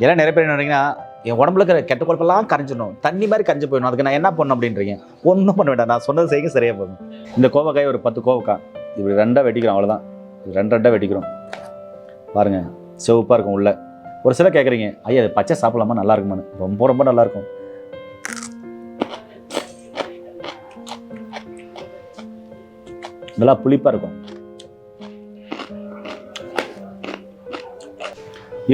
ஏன்னா நிறைய பேர் என்ன நினைக்கிறீங்கன்னா என் உடம்புல இருக்கிற கெட்ட குழப்பெல்லாம் கரைஞ்சிடணும். தண்ணி மாதிரி கரைஞ்சு போயிடும் அதுக்கு நான் என்ன பண்ணணும் அப்படின்றீங்க? ஒன்றும் பண்ண வேண்டாம். நான் சொன்னது செய்ய சரியாக போகும் இந்த கோவக்காய் ஒரு பத்து கோவக்காய். இப்படி ரெண்டாக வெட்டிக்கிறோம் அவ்வளோதான் இது ரெண்டு ரெண்டாக வெட்டிக்கிறோம். பாருங்கள் சிவப்பாக இருக்கும் உள்ளே. ஒரு சில கேட்குறீங்க ஐயா அது பச்சை சாப்பிடலாமா? நல்லா இருக்குமான்னு. ரொம்ப ரொம்ப நல்லாயிருக்கும் நல்லா புளிப்பாக இருக்கும்.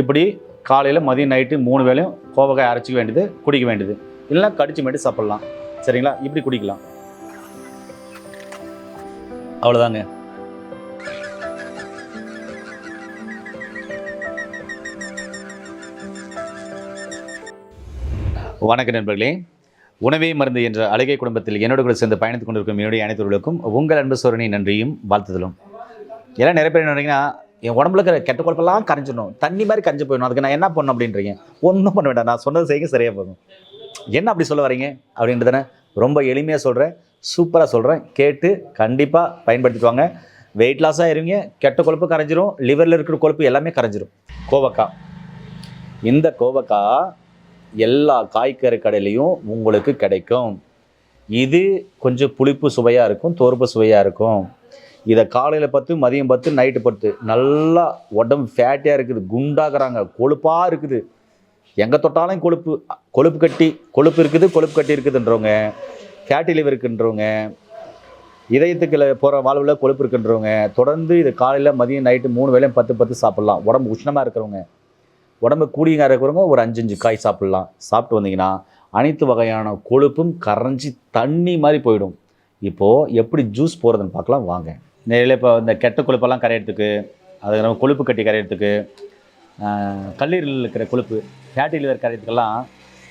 இப்படி காலையில் மதியம் நைட்டு மூணு வேளையும் கோவக்காய் அரைச்சிக்க வேண்டியது குடிக்க வேண்டியது. இல்லைன்னா கடிச்சு மட்டும் சாப்பிட்லாம். சரிங்களா? இப்படி குடிக்கலாம். அவ்வளோதாங்க வணக்க நண்பர்களே. உணவே மருந்து என்ற அழகை குடும்பத்தில் என்னோட கூட சேர்ந்து பயணித்துக் கொண்டிருக்கும் என்னுடைய அனைத்தவர்களுக்கும் உங்கள் அன்பு சோரணி நன்றியும் வாழ்த்துதலும். எல்லாம் நிறைய பேர் என்ன என் உடம்புல இருக்கிற கெட்ட குழப்பெல்லாம் கரைஞ்சிடணும். தண்ணி மாதிரி கரைஞ்சு போயிடணும். அதுக்கு நான் என்ன பண்ணணும் அப்படின்றீங்க? ஒன்றும் பண்ண வேண்டாம். நான் சொன்னது செய்ய சரியாக போகும் என்ன அப்படி சொல்ல வரீங்க? அப்படின்றதானே ரொம்ப எளிமையாக சொல்கிறேன் சூப்பராக சொல்கிறேன் கேட்டு கண்டிப்பாக பயன்படுத்திக்குவாங்க வெயிட் லாஸாக இருவீங்க கெட்ட கொழுப்பு கரைஞ்சிரும் லிவரில் இருக்கிற கொழுப்பு எல்லாமே கரைஞ்சிரும். கோவக்காய். இந்த கோவக்காய் எல்லா காய்கறி கடையிலையும் உங்களுக்கு கிடைக்கும். இது கொஞ்சம் புளிப்பு சுவையாக இருக்கும் தோர்ப்பு சுவையாக இருக்கும். இதை காலையில் பத்து மதியம் பத்து நைட்டு பத்து. நல்லா உடம்பு ஃபேட்டியாக இருக்குது குண்டாகிறாங்க கொழுப்பாக இருக்குது. எங்கே தொட்டாலும் கொழுப்பு கொழுப்பு கட்டி கொழுப்பு இருக்குது கொழுப்பு கட்டி இருக்குதுன்றவங்க ஃபேட்டி லிவர் இருக்குன்றவங்க இதயத்துக்குள்ள போகிற வாழ்வில் கொழுப்பு இருக்குன்றவங்க தொடர்ந்து இது காலையில் மதியம் நைட்டு மூணு வேளையும் பத்து பத்து சாப்பிட்லாம். உடம்பு உஷ்ணமாக இருக்கிறவங்க உடம்பு கூடியங்க இருக்கிறவங்க ஒரு அஞ்சு அஞ்சு காய் சாப்பிட்லாம். சாப்பிட்டு வந்தீங்கன்னா அனைத்து வகையான கொழுப்பும் கரைஞ்சி தண்ணி மாதிரி போயிடும். இப்போது எப்படி ஜூஸ் போகிறதுன்னு பார்க்கலாம் வாங்க. நிறைய இப்போ இந்த கெட்ட கொழுப்பெல்லாம் கரையிறதுக்கு அதுக்கப்புறம் நம்ம கொழுப்பு கட்டி கரையிறதுக்கு கல்லீரலில் இருக்கிற கொழுப்பு ஃபேட்டி லிவர் கரையிறதுக்கெல்லாம்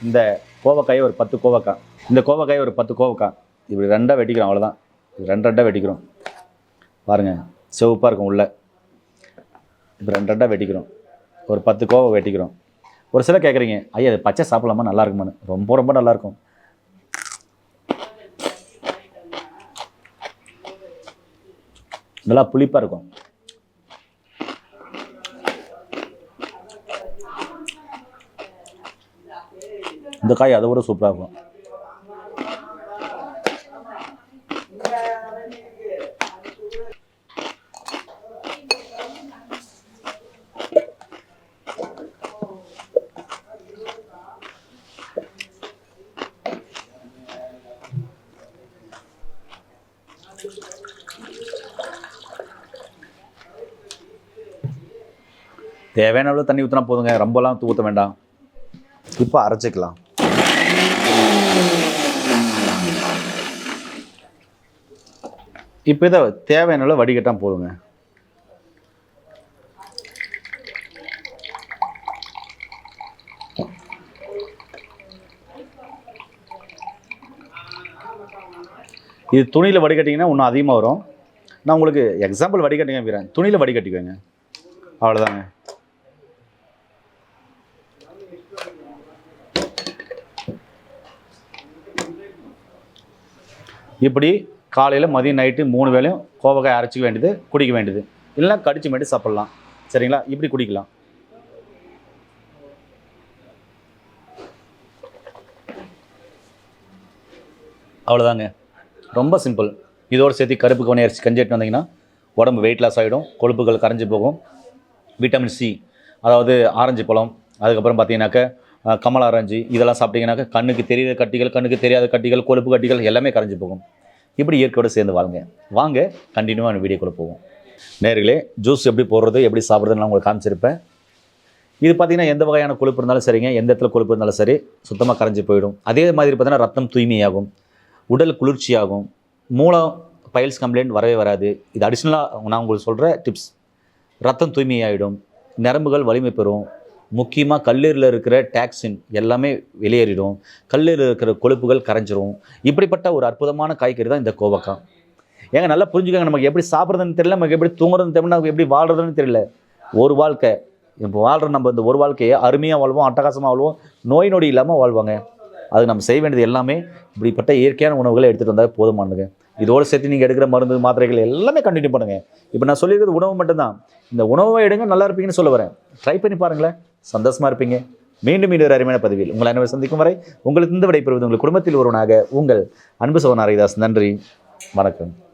இந்த கோவக்காயை ஒரு பத்து கோவக்காய். இந்த கோவக்காயை ஒரு பத்து கோவக்காய். இப்படி ரெண்டாக வெட்டிக்கிறோம் அவ்வளோதான் இது ரெண்டு ரெண்டாக வெட்டிக்கிறோம். பாருங்கள் சிவப்பாக இருக்கும் உள்ளே. இப்போ ரெண்டு ரெண்டாக வெட்டிக்கிறோம். ஒரு பத்து கோவை வெட்டிக்கிறோம். ஒரு சில கேட்குறீங்க ஐயா அது பச்சை சாப்பிடலாமா? நல்லா இருக்குமான்னு. ரொம்ப ரொம்ப நல்லாயிருக்கும் நல்லா புளிப்பாக இருக்கும். இந்த காய் அதை விட சூப்பராக இருக்கும். தேவையான அளவு தண்ணி ஊற்றினா போதுங்க. ரொம்பலாம் ஊற்ற வேண்டாம். இப்போ அரைச்சிக்கலாம். இப்போ இதை தேவையான அளவு வடிகட்டால் போதுங்க. இது துணியில் வடிகட்டிங்கன்னா இன்னும் அதிகமாக வரும். நான் உங்களுக்கு எக்ஸாம்பிள் வடிகட்டிங்க வைக்கிறேன் துணியில் வடிகட்டிக்கோங்க. அவ்வளோதாங்க இப்படி காலையில் மதியம் நைட்டு மூணு வேளையும் கோவக்காய் அரைச்சிக்க வேண்டியது குடிக்க வேண்டியது. இல்லைன்னா கடிச்சு மட்டும் சாப்பிட்லாம். சரிங்களா? இப்படி குடிக்கலாம். அவ்வளோதாங்க ரொம்ப சிம்பிள் இதோடு சேர்த்து கருப்பு கவனி அரிசி கஞ்சி எடுத்து வந்தீங்கன்னா உடம்பு வெயிட் லாஸ் ஆகிடும் கொழுப்புகள் கரைஞ்சி போகும். விட்டமின் சி அதாவது ஆரஞ்சு பழம் அதுக்கப்புறம் பார்த்தீங்கன்னாக்க கமலாரஞ்சு கமலா இதெல்லாம் சாப்பிட்டீங்கன்னாக்க கண்ணுக்கு தெரியாத கட்டிகள் கண்ணுக்கு தெரியாத கட்டிகள் கொழுப்பு கட்டிகள் எல்லாமே கரைஞ்சி போகும். இப்படி இயற்கையோடு சேர்ந்து வாழுங்க. வாங்க கண்டினியூவாக வீடியோக்குள்ளே போவோம். நேர்களே ஜூஸ் எப்படி போடுறது எப்படி சாப்பிட்றதுன்னு நான் உங்களுக்கு காமிச்சிருப்பேன். இது பார்த்தீங்கன்னா எந்த வகையான கொழுப்பு இருந்தாலும் சரிங்க எந்த இடத்துல கொழுப்பு இருந்தாலும் சரி சுத்தமாக கரைஞ்சி போயிடும். அதே மாதிரி பார்த்தீங்கன்னா ரத்தம் தூய்மையாகும் உடல் குளிர்ச்சியாகும் மூலம் பைல்ஸ் கம்ப்ளைண்ட் வரவே வராது. இது அடிஷ்னலாக நான் உங்களுக்கு சொல்கிற டிப்ஸ் ரத்தம் தூய்மையாகிடும் நரம்புகள் வலிமை பெறும் முக்கியமாக கல்லீரில் இருக்கிற டாக்ஸின் எல்லாமே வெளியேறிடும். கல்லீரில் இருக்கிற கொழுப்புகள் கரைஞ்சிரும். இப்படிப்பட்ட ஒரு அற்புதமான காய்கறி தான் இந்த கோவக்காய். ஏங்க நல்லா புரிஞ்சுக்கோங்க நமக்கு எப்படி சாப்பிட்றதுன்னு தெரியல நமக்கு எப்படி தூங்குறதுன்னு தெரியல நமக்கு எப்படி வாழ்கிறதுன்னு தெரியல. ஒரு வாழ்க்கை இப்போ வாழ்கிற நம்ம இந்த ஒரு வாழ்க்கையை அருமையாக வாழ்வோம் அட்டகாசமாக வாழ்வோம் நோய் நொடி இல்லாமல் வாழ்வாங்க. அது நம்ம செய்ய வேண்டியது எல்லாமே இப்படிப்பட்ட இயற்கையான உணவுகளை எடுத்துகிட்டு வந்தால் போதுமானதுங்க. இதோடு சேர்த்து நீங்கள் எடுக்கிற மருந்து மாத்திரைகள் எல்லாமே கண்டினியூ பண்ணுங்கள் இப்போ நான் சொல்லியிருக்கிறது உணவு மட்டும்தான். இந்த உணவை எடுங்க நல்லா இருப்பீங்கன்னு சொல்ல வரேன். ட்ரை பண்ணி பாருங்களேன். சந்தோஷமாக இருப்பீங்க. மீண்டும் மீண்டும் ஒரு அருமையான பதிவில் உங்கள் அனைவரும் சந்திக்கும் வரை உங்களுக்கு இந்த விடைபெறுவது உங்கள் குடும்பத்தில் ஒருவனாக உங்கள் அன்பு சோனாரிதாஸ் நன்றி. வணக்கம்.